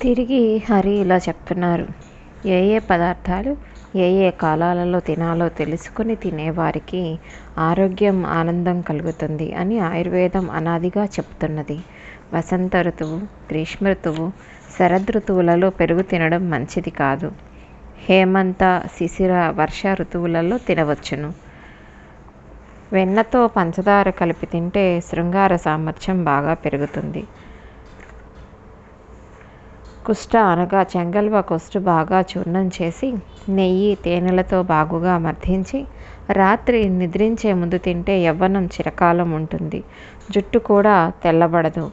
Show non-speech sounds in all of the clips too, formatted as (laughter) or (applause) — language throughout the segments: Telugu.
తిరిగి హరి ఇలా చెప్తున్నారు. ఏ ఏ పదార్థాలు ఏ ఏ కాలాలలో తినాలో తెలుసుకుని తినేవారికి ఆరోగ్యం ఆనందం కలుగుతుంది అని ఆయుర్వేదం అనాదిగా చెప్తున్నది. వసంత ఋతువు గ్రీష్మ ఋతువు శరదృతువులలో పెరుగు తినడం మంచిది కాదు. హేమంత శిశిర వర్ష ఋతువులలో తినవచ్చును. వెన్నతో పంచదార కలిపి తింటే శృంగార సామర్థ్యం బాగా పెరుగుతుంది. కుష్ట అనగా చెంగల్వ కుష్టు బాగా చూర్ణం చేసి నెయ్యి తేనెలతో బాగుగా మర్ధించి రాత్రి నిద్రించే ముందు తింటే యవ్వనం చిరకాలం ఉంటుంది. జుట్టు కూడా తెల్లబడదు.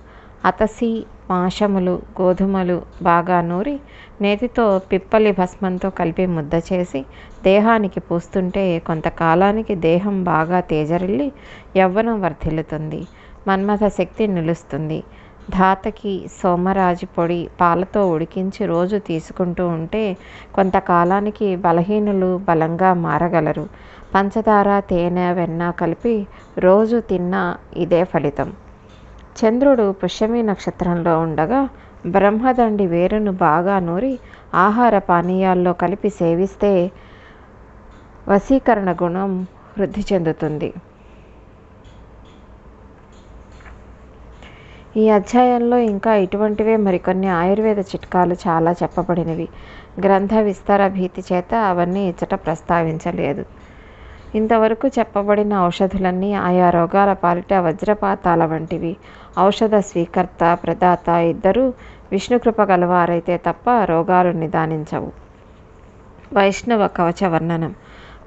అతసి మాషములు గోధుమలు బాగా నూరి నేతితో పిప్పలి భస్మంతో కలిపి ముద్ద చేసి దేహానికి పూస్తుంటే కొంతకాలానికి దేహం బాగా తేజరిల్లి యవ్వనం వర్ధిల్లుతుంది. మన్మథ శక్తి నిలుస్తుంది. ధాతకి సోమరాజు పొడి పాలతో ఉడికించి రోజు తీసుకుంటూ ఉంటే కొంతకాలానికి బలహీనులు బలంగా మారగలరు. పంచదార తేనె వెన్న కలిపి రోజు తిన్నా ఇదే ఫలితం. చంద్రుడు పుష్యమి నక్షత్రంలో ఉండగా బ్రహ్మదండి వేరును బాగా నూరి ఆహార పానీయాల్లో కలిపి సేవిస్తే వశీకరణ గుణం వృద్ధి చెందుతుంది. ఈ అధ్యాయంలో ఇంకా ఇటువంటివే మరికొన్ని ఆయుర్వేద చిట్కాలు చాలా చెప్పబడినవి. గ్రంథ విస్తార భీతి చేత అవన్నీ ఇచ్చట ప్రస్తావించలేదు. ఇంతవరకు చెప్పబడిన ఔషధులన్నీ ఆయా రోగాల పాలిట వజ్రపాతాల వంటివి. ఔషధ స్వీకర్త ప్రదాత ఇద్దరూ విష్ణుకృప గలవారైతే తప్ప రోగాలు నిదానించవు. వైష్ణవ కవచ వర్ణనం.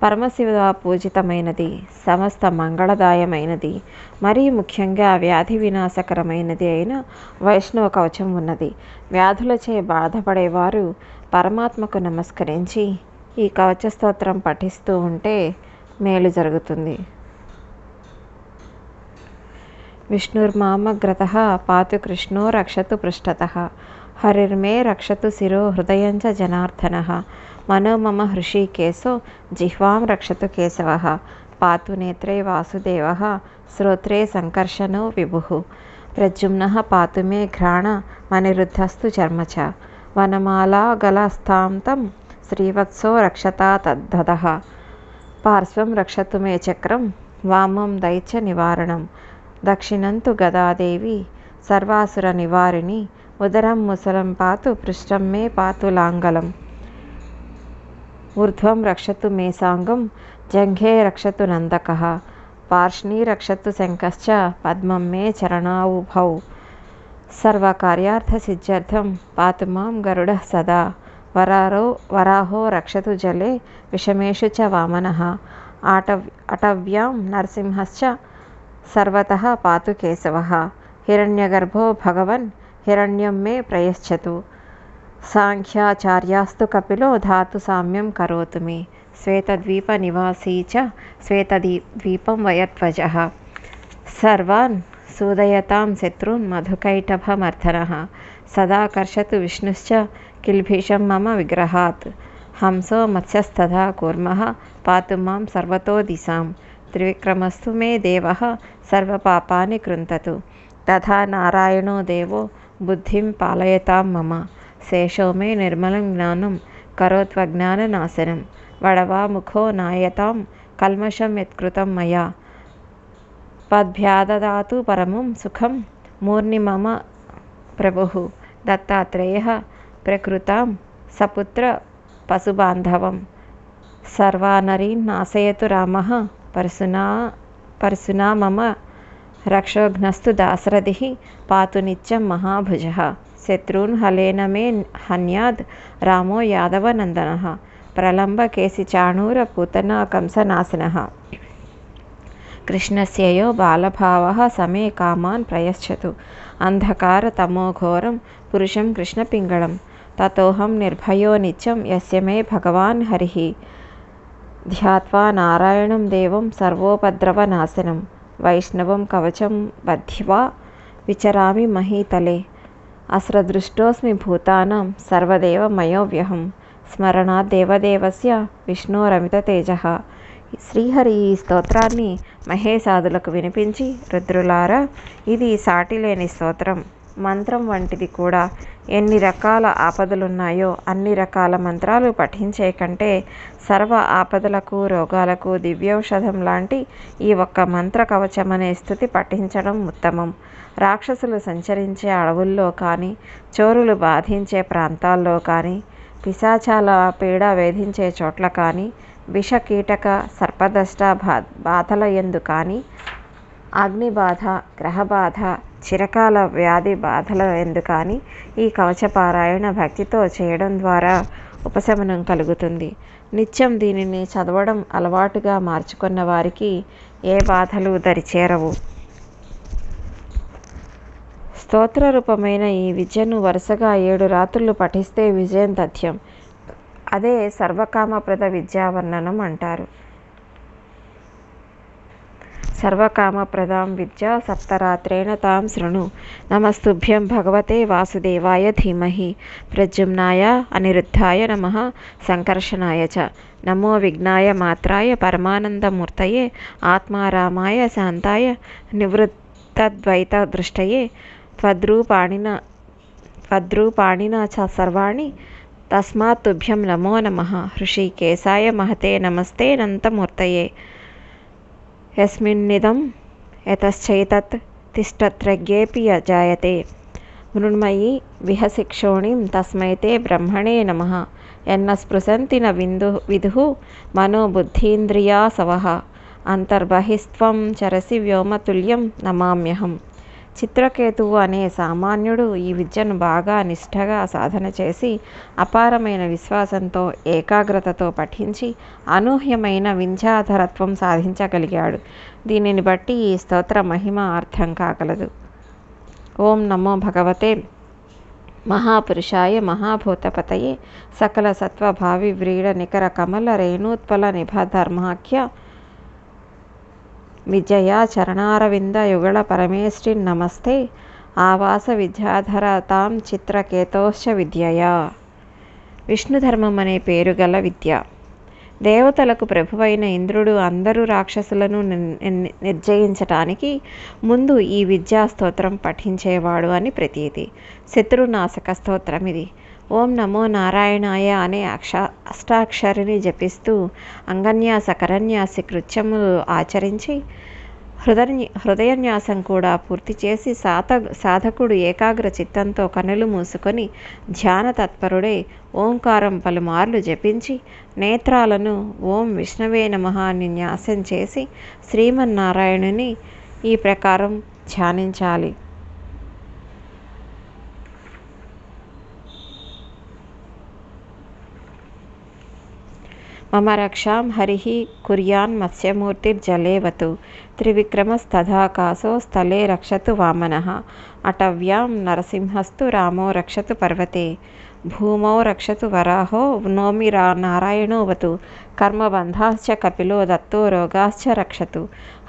పరమశివ పూజితమైనది సమస్త మంగళదాయమైనది మరీ ముఖ్యంగా వ్యాధి వినాశకరమైనది అయిన వైష్ణవ కవచం ఉన్నది. వ్యాధులచే బాధపడేవారు పరమాత్మకు నమస్కరించి ఈ కవచ స్తోత్రం పఠిస్తూ ఉంటే మేలు జరుగుతుంది. విష్ణుర్మామగ్రత పాతు కృష్ణో రక్షతు పృష్ఠత హరిర్మే రక్షతు శిరో హృదయం చ జనార్దన మనో మమ హృషీకేశో జిహ్వాం రక్షతు కేశవ పాతు నేత్రే వాసుదేవ శ్రోత్రే సంకర్షణో విభు ప్రజుమ్న పాతు మే ఘ్రాణ మనిరుద్ధస్తు చర్మచ వనమాలా గలస్థాంతం శ్రీవత్సో రక్షతా తద్దద పార్శ్వం రక్షతు మే చక్రం వామం దైత్య నివారణం దక్షిణంతు గదాదేవి సర్వాసుర నివారిణి ఉదరం ముసలం పాతు పృష్టం మే పాతు లాంగలం ఊర్ధ్వం రక్షతు మే సాంగం జంఘే రక్షతు నందక పార్ష్ణీ రక్షతు శంకశ్చ పద్మం మే చరణావుభౌ సర్వకార్యార్థసిద్ధ్యర్థం పాతు మాం గరుడ సదా వరారో వరాహో రక్షతు జలే విషమేషు చ వామనः ఆటవ్ అటవ్యాం నరసింహశ్చ సర్వతः పాతు కేశవः హిరణ్యగర్భో భగవన్ హిరణ్యం మే ప్రయశ్చతు సాంఖ్యాచార్యాస్తు కపిలో ధాతు సామ్యం కరోతు మే. శ్వేతద్వీప నివాసీ చ శ్వేతదీ ద్వీపం వయధ్వజ సర్వాన్ సూదయతాం శత్రూన్ మధుకైటభమర్ధన సదా కర్షతు విష్ణుశ్చ కిల్భిషం మమ విగ్రహాత్. హంసో మత్స్యస్తథా కూర్మః. పాతు మాం సర్వతో దిశాం. త్రివిక్రమస్తు మే దేవ. సర్వపాపాని కృంతతు. తథా నారాయణో దేవో బుద్ధిం నిర్మలం జ్ఞానం కరోత్వజ్ఞాన నాశనం. వడవాముఖో నాయతాం కల్మషం యత్కృతం మయా. పద్భ్యాదదాతు పరమం సుఖం మూర్ని మమ ప్రభు. దత్తాత్రేయ ప్రకృతాం సపుత్ర పశుబాంధవం. సర్వానరీన్ నాశయతు రామ పరశునా పరశునా మమ రక్షోఘ్నస్తు దాశరథి పాతు నిత్యం మహాభుజ. శత్రూన్ హలేనమే హన్యాద్ రామో యాదవనందన ప్రలంబ కేసి చాణూర పూతన కంసనాశన కృష్ణస్యయో బాలభావ సమే కామాన్ ప్రయశ్చతు అంధకార తమోఘోరం పురుషం కృష్ణపింగళం తతోహం నిర్భయో నిత్యం యస్య మే భగవాన్ హరి. ధ్యాత్వా నారాయణం దేవం సర్వోపద్రవనాశనం వైష్ణవం కవచం బద్ధ్వా విచరామి మహీతలే. అస్రదృష్టోస్మి భూతానాం సర్వదేవ మయోవ్యహం. స్మరణాత్ దేవదేవస్య విష్ణోరమితతేజ శ్రీహరి ఈ స్తోత్రాన్ని మహేశాదులకు వినిపించి రుద్రులారా ఇది సాటిలేని స్తోత్రం. మంత్రం వంటిది కూడా. ఎన్ని రకాల ఆపదలున్నాయో అన్ని రకాల మంత్రాలు పఠించే కంటే సర్వ ఆపదలకు రోగాలకు దివ్యౌషధం లాంటి ఈ ఒక్క మంత్ర కవచమనే స్థుతి పఠించడం ఉత్తమం. రాక్షసులు సంచరించే అడవుల్లో కానీ చోరులు బాధించే ప్రాంతాల్లో కానీ పిశాచాల పీడ వేధించే చోట్ల కానీ విష కీటక సర్పదష్ట బా బాధల ఎందు కానీ అగ్నిబాధ గ్రహబాధ చిరకాల వ్యాధి బాధల ఎందుకని ఈ కవచపారాయణ భక్తితో చేయడం ద్వారా ఉపశమనం కలుగుతుంది. నిత్యం దీనిని చదవడం అలవాటుగా మార్చుకున్న వారికి ఏ బాధలు దరిచేరవు. స్తోత్ర రూపమైన ఈ విద్యను వరుసగా ఏడు రాత్రులు పఠిస్తే విజయం తథ్యం. అదే సర్వకామప్రద విద్యావర్ణనం అంటారు. सर्वकामप्रदां विद्या सप्तरात्रेण तां शृणु। नमस्तुभ्यं भगवते वासुदेवाय धीमहि। प्रद्युम्नाय, अनिरुद्धाय नमः सङ्कर्षणाय च। नमो विघ्नाय मात्राय, परमानन्दमूर्तये, आत्मारामाय, शान्ताय, निवृत्तद्वैतदृष्टये। त्वद्रूपाणिना त्वद्रूपाणिना च सर्वाणि। तस्मात् तुभ्यं नमो नमः। ऋषिकेशाय महते नमस्ते नन्तमूर्तये यस्मिन्निदं यतश्चैतत् तिष्ठत्रज्ञेऽपि अजायते। मृण्मयि विहशिक्षोणीं तस्मै ते ब्रह्मणे नमः। यन्न स्पृशन्ति न विन्दु विदुः मनोबुद्धीन्द्रियासवः अन्तर्बहिस्त्वं चरसि व्योमतुल्यं नमाम्यहम्। చిత్రకేతువు అనే సామాన్యుడు ఈ విద్యను బాగా నిష్ఠగా సాధన చేసి అపారమైన విశ్వాసంతో ఏకాగ్రతతో పఠించి అనూహ్యమైన వింధ్యాధరత్వం సాధించగలిగాడు. దీనిని బట్టి ఈ స్తోత్ర మహిమ అర్థం కాగలదు. ఓం నమో భగవతే మహాపురుషాయ మహాభూతపతయే. సకల సత్వభావి వ్రీడ నికర కమల రేణూత్పల నిభధర్మాఖ్య విజయ చరణారవింద యుగళ పరమేష్ఠి నమస్తే. ఆవాస విద్యాధర తాం చిత్రకేతోశ్చ విద్యయా. విష్ణుధర్మం అనే పేరు గల విద్య. దేవతలకు ప్రభువైన ఇంద్రుడు అందరూ రాక్షసులను నిర్జయించటానికి ముందు ఈ విద్యా స్తోత్రం పఠించేవాడు అని ప్రతీతి. శత్రునాశక స్తోత్రం ఇది ఓం నమో నారాయణాయ అనే అక్ష అష్టాక్షరిని జపిస్తూ అంగన్యాస కరన్యాసి కృత్యములు ఆచరించి హృదయ హృదయన్యాసం కూడా పూర్తి చేసి సాత సాధకుడు ఏకాగ్ర చిత్తంతో కనులు మూసుకొని ధ్యాన తత్పరుడే ఓంకారం పలుమార్లు జపించి నేత్రాలను ఓం విష్ణవే నమ అని న్యాసం చేసి శ్రీమన్నారాయణుని ఈ ప్రకారం ధ్యానించాలి. మమ రక్షాం హరి కుర్యాన్ మత్స్యమూర్తిర్జలేవతు త్రివిక్రమస్తథాకాశో స్థలే రక్షతు వామనः అటవ్యాం నరసింహస్తు రామో రక్షతు పర్వతే భూమౌ రక్షతు వరాహో నోమి రా నారాయణోవతు కర్మబంధాశ్చ కపిలో దత్తో రోగాశ్చ రక్షతు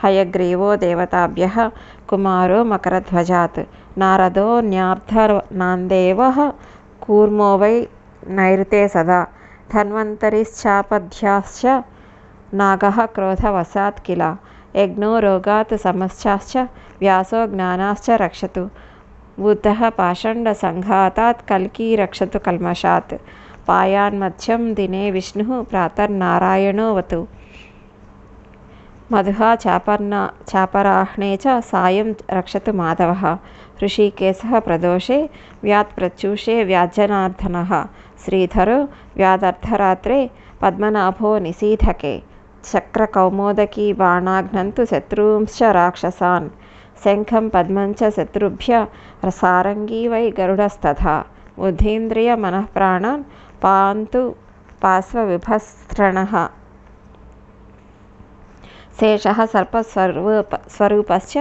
హయగ్రీవో దేవతాభ్య కుమారో మకరధ్వజాత్ నారదో న్యార్థనాందేవ కూర్మో వై నైరుతే సదా ధన్వంతరిశ్చాపథ్యాశ్చ నాగः क्रोधवशात् किल यज्ञो रोगात् समश्चाश्च व्यासो ज्ञानाश्च रक्षतु बुद्धः पाषण्डसङ्घातात् कल्की रक्षतु कल्मषात् पायान्मध्यं दिने विष्णुः प्रातर्नारायणोऽवतु मधुः चापर्णा चापराह्णे च सायं रक्षतु माधवः ऋषिकेशः प्रदोषे व्यात्प्रत्यूषे व्याज्जनार्दनः శ్రీధరు వ్యాధర్ధరాత్రే పద్మనాభో నిశీధకే చక్రకౌమోదకీ బాణాఘ్నంతు శత్రూంశ్చ రాక్షసాన్. శంఖం పద్మంచ శత్రుభ్య సారంగీ వై గరుడస్తథా. బుద్ధీంద్రియ మనఃప్రాణాన్ పాంతు పాశ్వవిభస్రణ శేష సర్పస్వరూప స్వరూపశ్చ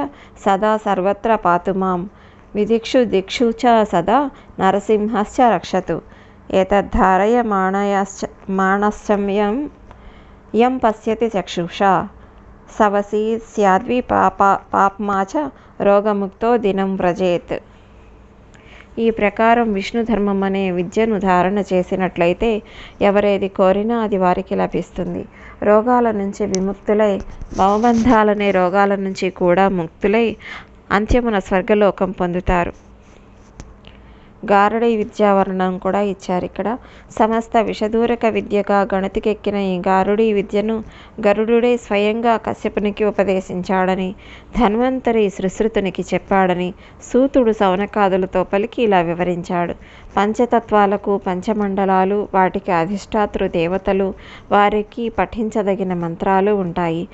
సదా సర్వత్ర పాతు మాం. విదిక్షు దిక్షు చ సదా నరసింహశ్చ రక్షతు. ఏతద్ధారయమాణయాశ్చ మాణశ్చమ్యం యం పశ్యతి చక్షుషా సవసీ స్యాద్వి పాప పాప్మాచ చ రోగముక్తో దినం వ్రజేత్ ఈ ప్రకారం విష్ణు ధర్మం అనే విద్యను ధారణ చేసినట్లయితే ఎవరేది కోరినా అది వారికి లభిస్తుంది. రోగాల నుంచి విముక్తులై భవబంధాలనే రోగాల నుంచి కూడా ముక్తులై అంత్యమున స్వర్గలోకం పొందుతారు. గారడీ విద్యావర్ణం కూడా ఇచ్చారు ఇక్కడ. సమస్త విషదూరక విద్యగా గణతికెక్కిన ఈ గారుడీ విద్యను గరుడుడే స్వయంగా కశ్యపునికి ఉపదేశించాడని ధన్వంతరి సుశ్రుతునికి చెప్పాడని సూతుడు సౌనకాదులతో పలికి ఇలా వివరించాడు. పంచతత్వాలకు పంచమండలాలు వాటికి అధిష్టాతృ దేవతలు వారికి పఠించదగిన మంత్రాలు ఉంటాయి.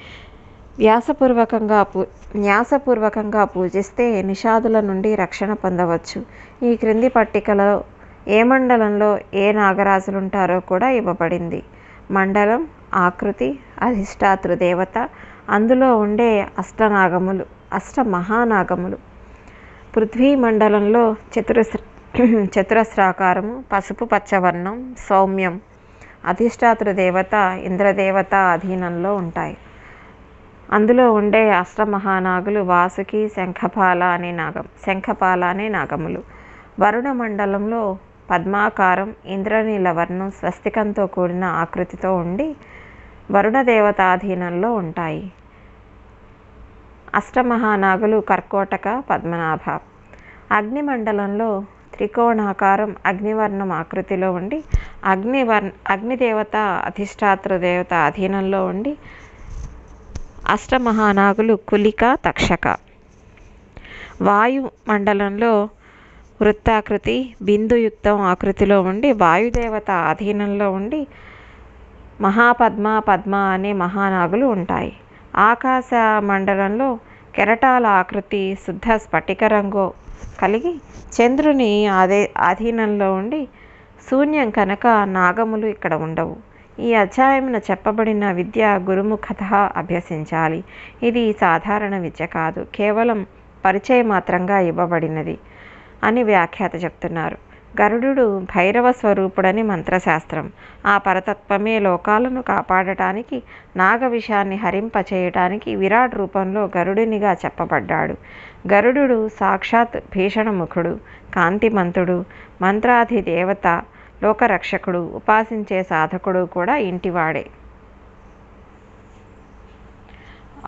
వ్యాసపూర్వకంగా పూ న్యాసపూర్వకంగా పూజిస్తే నిషాదుల నుండి రక్షణ పొందవచ్చు. ఈ క్రింది పట్టికలో ఏ మండలంలో ఏ నాగరాజులుంటారో కూడా ఇవ్వబడింది. మండలం ఆకృతి అధిష్టాతృ దేవత అందులో ఉండే అష్టనాగములు అష్ట మహానాగములు పృథ్వీ మండలంలో చతురస్ర (clears throat) చతురస్రాకారము పసుపు పచ్చవర్ణం సౌమ్యం అధిష్టాతృ దేవత ఇంద్రదేవత అధీనంలో ఉంటాయి. అందులో ఉండే అష్టమహానాగులు వాసుకి శంఖపాల అనే నాగం శంఖపాల అనే నాగములు. వరుణ మండలంలో పద్మాకారం ఇంద్రనీల వర్ణం స్వస్తికంతో కూడిన ఆకృతితో ఉండి వరుణ దేవతాధీనంలో ఉంటాయి. అష్టమహానాగులు కర్కోటక పద్మనాభ. అగ్నిమండలంలో త్రికోణాకారం అగ్నివర్ణం ఆకృతిలో ఉండి అగ్నివర్ అగ్నిదేవత అధిష్టాత్ర దేవత అధీనంలో ఉండి అష్టమహానాగులు కులిక తక్షక. వాయు మండలంలో వృత్తాకృతి బిందుయుక్తం ఆకృతిలో ఉండి వాయుదేవత ఆధీనంలో ఉండి మహాపద్మ పద్మ అనే మహానాగులు ఉంటాయి. ఆకాశ మండలంలో కెరటాల ఆకృతి శుద్ధ స్ఫటిక రంగు కలిగి చంద్రుని అదే ఆధీనంలో ఉండి శూన్యం కనుక నాగములు ఇక్కడ ఉండవు. ఈ అధ్యాయమున చెప్పబడిన విద్య గురుముఖత అభ్యసించాలి. ఇది సాధారణ విద్య కాదు. కేవలం పరిచయ మాత్రంగా ఇవ్వబడినది అని వ్యాఖ్యాత చెప్తున్నారు. గరుడు భైరవ స్వరూపుడని మంత్రశాస్త్రం. ఆ పరతత్వమే లోకాలను కాపాడటానికి నాగ విషాన్ని హరింపచేయటానికి విరాట్ రూపంలో గరుడినిగా చెప్పబడ్డాడు. గరుడు సాక్షాత్ భీషణముఖుడు కాంతిమంతుడు మంత్రాధి దేవత లోకరక్షకుడు ఉపాసించే సాధకుడు కూడా ఇంటివాడే.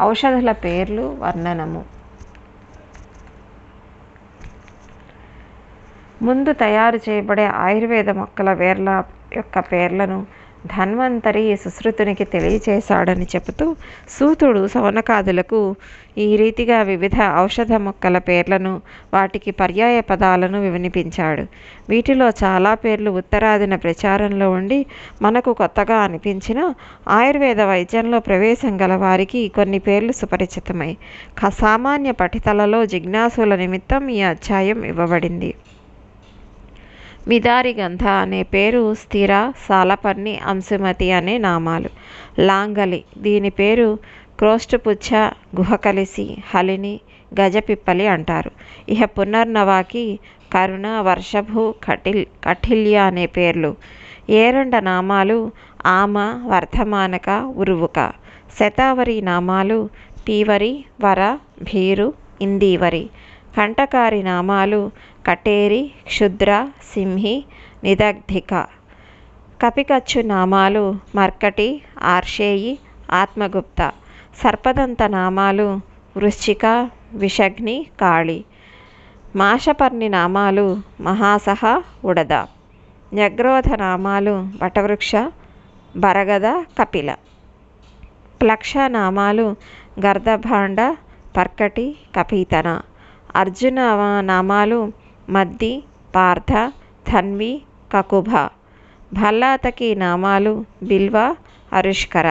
ఔషధుల పేర్లు వర్ణనము. ముందు తయారు చేయబడే ఆయుర్వేద మొక్కల వేర్ల యొక్క పేర్లను ధన్వంతరి సుశ్రుతునికి తెలియచేశాడని చెబుతూ సూతుడు సవనకాదులకు ఈ రీతిగా వివిధ ఔషధ మొక్కల పేర్లను వాటికి పర్యాయ పదాలను వినిపించాడు. వీటిలో చాలా పేర్లు ఉత్తరాదిన ప్రచారంలో ఉండి మనకు కొత్తగా అనిపించిన ఆయుర్వేద వైద్యంలో ప్రవేశం గల వారికి కొన్ని పేర్లు సుపరిచితమై సామాన్య పఠితలలో జిజ్ఞాసుల నిమిత్తం ఈ అధ్యాయం ఇవ్వబడింది. మిదారి గంధ అనే పేరు స్థిర సాలపర్ణి అంశుమతి అనే నామాలు. లాంగలి దీని పేరు క్రోష్టుపుచ్చ గుహకలిసి హలిని గజపిప్పలి అంటారు. ఇహ పునర్నవాకి కరుణ వర్షభు కటిల్ కఠిల్య అనే పేర్లు. ఏరండ నామాలు ఆమ వర్ధమానక ఉరువుక. శతావరి నామాలు టీవరి వర భీరు ఇందీవరి. కంటకారి నామాలు కటేరి క్షుద్ర సింహి నిదగ్ధిక. కపికచ్చు నామాలు మర్కటి ఆర్షేయి ఆత్మగుప్త. సర్పదంత నామాలు వృశ్చిక విషగ్ని కాళి. మాషపర్ణి నామాలు మహాసహ ఉడద. న్యగ్రోధ నామాలు వటవృక్ష బరగద కపిల. ప్లక్ష నామాలు గర్దభాండ పర్కటి కపీతన. అర్జున నామాలు మద్ది పార్థ ధన్వి కకుభ. భల్లాతకి నామాలు బిల్వ అరుష్కర.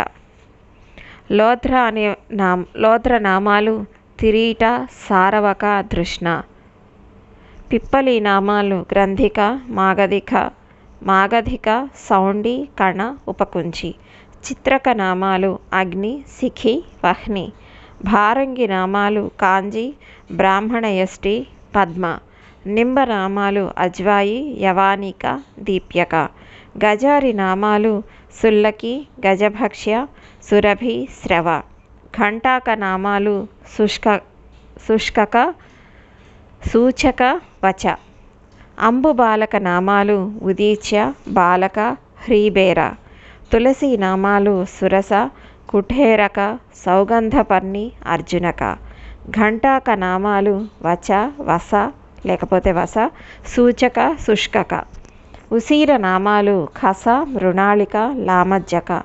లోధ్ర అనే నా లోధ్ర నామాలు తిరీట సారవక దృష్ణ. పిప్పలి నామాలు గ్రంథిక మాగధిక. మాగధిక సౌండి కణ ఉపకుంచి. చిత్రక నామాలు అగ్ని సిఖి వహ్ని. భారంగి నామాలు కాంజి బ్రాహ్మణయష్టి పద్మ. నింబనామాలు అజ్వాయి యవానిక దీప్యక. గజారి నామాలు సుల్లకి గజభక్ష్య సురభి శ్రవ. ఘంటాక నామాలు శుష్క శుష్కక సూచక వచ. అంబు బాలక నామాలు ఉదీచ్య బాలక హ్రీబేర. తులసి నామాలు సురస కుఠేరక సౌగంధపర్ణి అర్జునక. ఘంటాక నామాలు వచ వస లేకపోతే వస సూచక శుష్కక. ఉసీర నామాలు ఖస మృణాళిక లామజ్జక.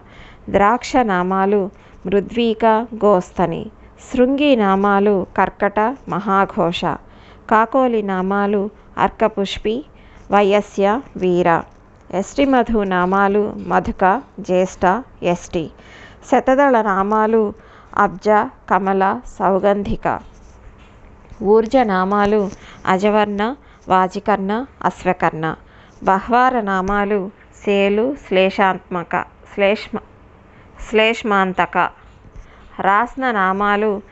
ద్రాక్ష నామాలు మృద్వీక గోస్తని. శృంగి నామాలు కర్కట మహాఘోష. కాకోలి నామాలు అర్కపుష్పి వయస్య వీర. ఎస్టిమధు నామాలు మధుక జ్యేష్ఠ ఎస్టి. శతదళ నామాలు అబ్జ కమల సౌగంధిక. ఊర్జ నామాలు అజవర్ణ వాజికర్ణ అశ్వకర్ణ. బహ్వార నామాలు సేలు శ్లేషాత్మక శ్లేష్మ శ్లేష్మాంతక. రాస్న నామాలు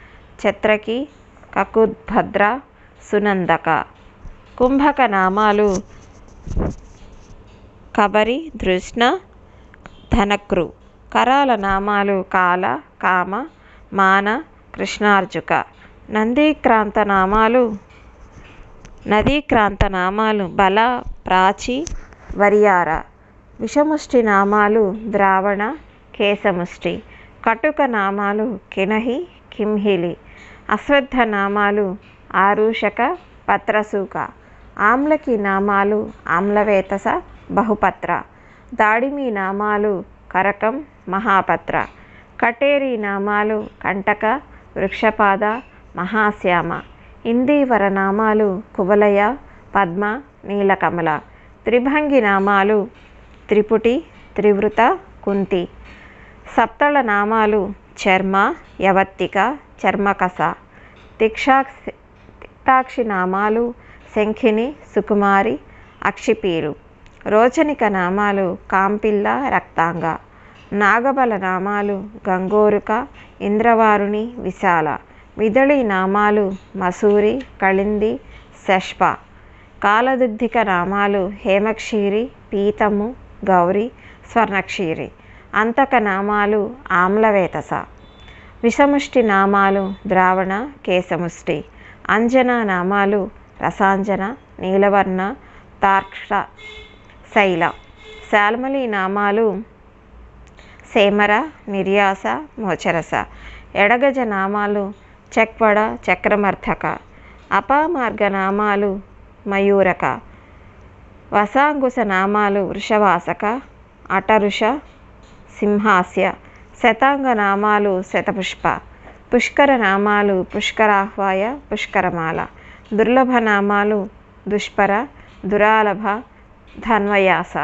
చత్రకి కకుద్భద్ర సునందక. కుంభక నామాలు కబరి దృష్ణ ధనక్రు. కరాల నామాలు కాల కామ మాన కృష్ణార్జుక. నందీక్రాంత నామాలు నదీక్రాంత నామాలు బల ప్రాచి వరియార. విషముష్టి నామాలు ద్రావణ కేశముష్టి. కటుక నామాలు కినహి కింహిలి అశ్వత్థ నామాలు ఆరూషక పత్రసూక. ఆమ్లకి నామాలు ఆమ్లవేతస బహుపత్ర. దాడిమి నామాలు కరకం మహాపత్ర. కటేరి నామాలు కంటక వృక్షపాద మహాశ్యామ ఇందీవర నామాలు కువలయ పద్మ నీలకమల త్రిభంగి నామాలు త్రిపుటి త్రివృత కుంతి సప్తళ నామాలు చర్మ యవత్తిక చర్మకస తిక్షాక్షి తిక్తాక్షి నామాలు శంఖిని సుకుమారి అక్షిపీరు రోచనిక నామాలు కాంపిల్ల రక్తాంగ నాగబల నామాలు గంగోరుక ఇంద్రవారుణి విశాల. మిదళి నామాలు మసూరి కళింది శష్ప. కాలదుగ్ధిక నామాలు హేమక్షీరి పీతము గౌరి స్వర్ణక్షీరి. అంతక నామాలు ఆమ్లవేతస. విషముష్టి నామాలు ద్రావణ కేశముష్టి. అంజన నామాలు రసాంజన నీలవర్ణ తార్క్ష శైల. శాల్మలి నామాలు సేమర నిర్యాస మోచరస. ఎడగజ నామాలు చక్వడ చక్రమర్థక అపామార్గ నామాలు మయూరక. వసాంగుశ నామాలు వృషవాసక. అటరుష సింహాస్య. శతాంగ నామాలు శతపుష్ప. పుష్కర నామాలు పుష్కరాహ్వాయ పుష్కరమాల. దుర్లభ నామాలు దుష్పర దురాలభ ధన్వయాస.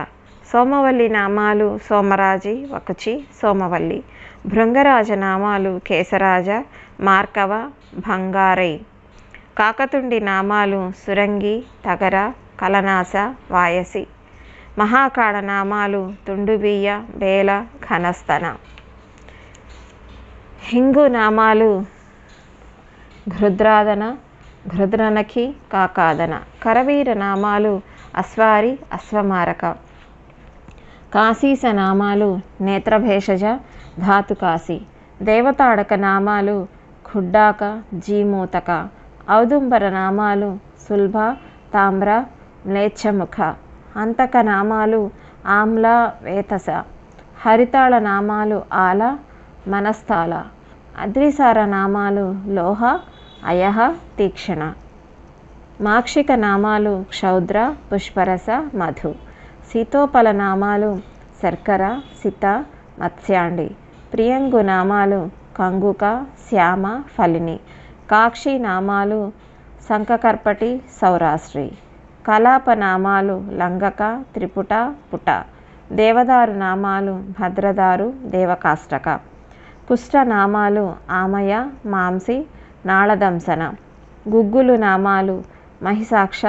సోమవల్లి నామాలు సోమరాజి వకుచి సోమవల్లి. భృంగరాజ నామాలు కేశరాజ మార్కవ భంగారై. కాకతుండి నామాలు సురంగి తగర కలనాస వాయసి. మహాకాళ నామాలు తుండుబియ్య బేల ఘనస్తన హింగు నామాలు ఘృద్రాదన ఘృద్రనఖి కాకాదన. కరవీర నామాలు అశ్వారి అశ్వమారక. కాశీస నామాలు నేత్రభేషజ ధాతుకాశి. దేవతాడక నామాలు ఖుడ్డాక జీమూతక. ఔదుంబర నామాలు సుల్భ తామ్ర మ్లేచ్ఛముఖ. అంతక నామాలు ఆమ్ల వేతస. హరితాళ నామాలు ఆల మనస్థాల అద్రిసార నామాలు లోహ అయహ తీక్షణ. మాక్షిక నామాలు క్షౌద్ర పుష్పరస మధు. సీతోపల నామాలు శర్కర సిత మత్స్యాండి ప్రియంగు నామాలు కంగుక శ్యామ ఫలిని కాక్షి నామాలు శంఖకర్పటి సౌరాశ్రీ కలాప నామాలు లంగక త్రిపుట పుట దేవదారు నామాలు భద్రదారు దేవకాష్టక కుష్ఠనామాలు ఆమయ మాంసి నాళదంసన గుగ్గులు నామాలు మహిషాక్ష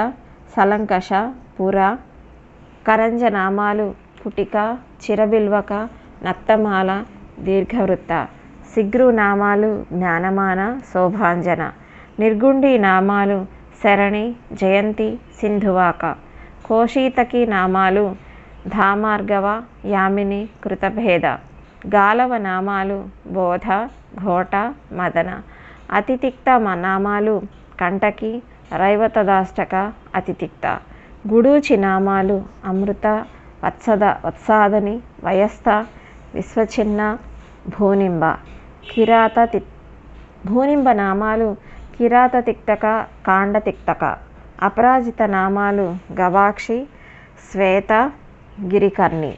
సలంకష పుర కరంజ నామాలు పుటిక చిరబిల్వక నక్తమాల దీర్ఘవృత్త సిగ్రు నామాలు జ్ఞానమాన శోభాంజన నిర్గుండి నామాలు శరణి జయంతి సింధువాక కోశీతకి నామాలు ధామార్గవ యామిని కృతభేద గాలవ నామాలు బోధ ఘోట మదన అతితిక్త నామాలు కంటకి రైవతదాష్టక అతితిక్త గుడూచి నామాలు అమృత వత్సద వత్సాదని వయస్థ విశ్వచిన్న భూనింబ కిరాత తి భూనింబ నామాలు కిరాత తిక్తక కాండ తిక్తక అపరాజిత నామాలు గవాక్షి శ్వేత గిరికర్ణి.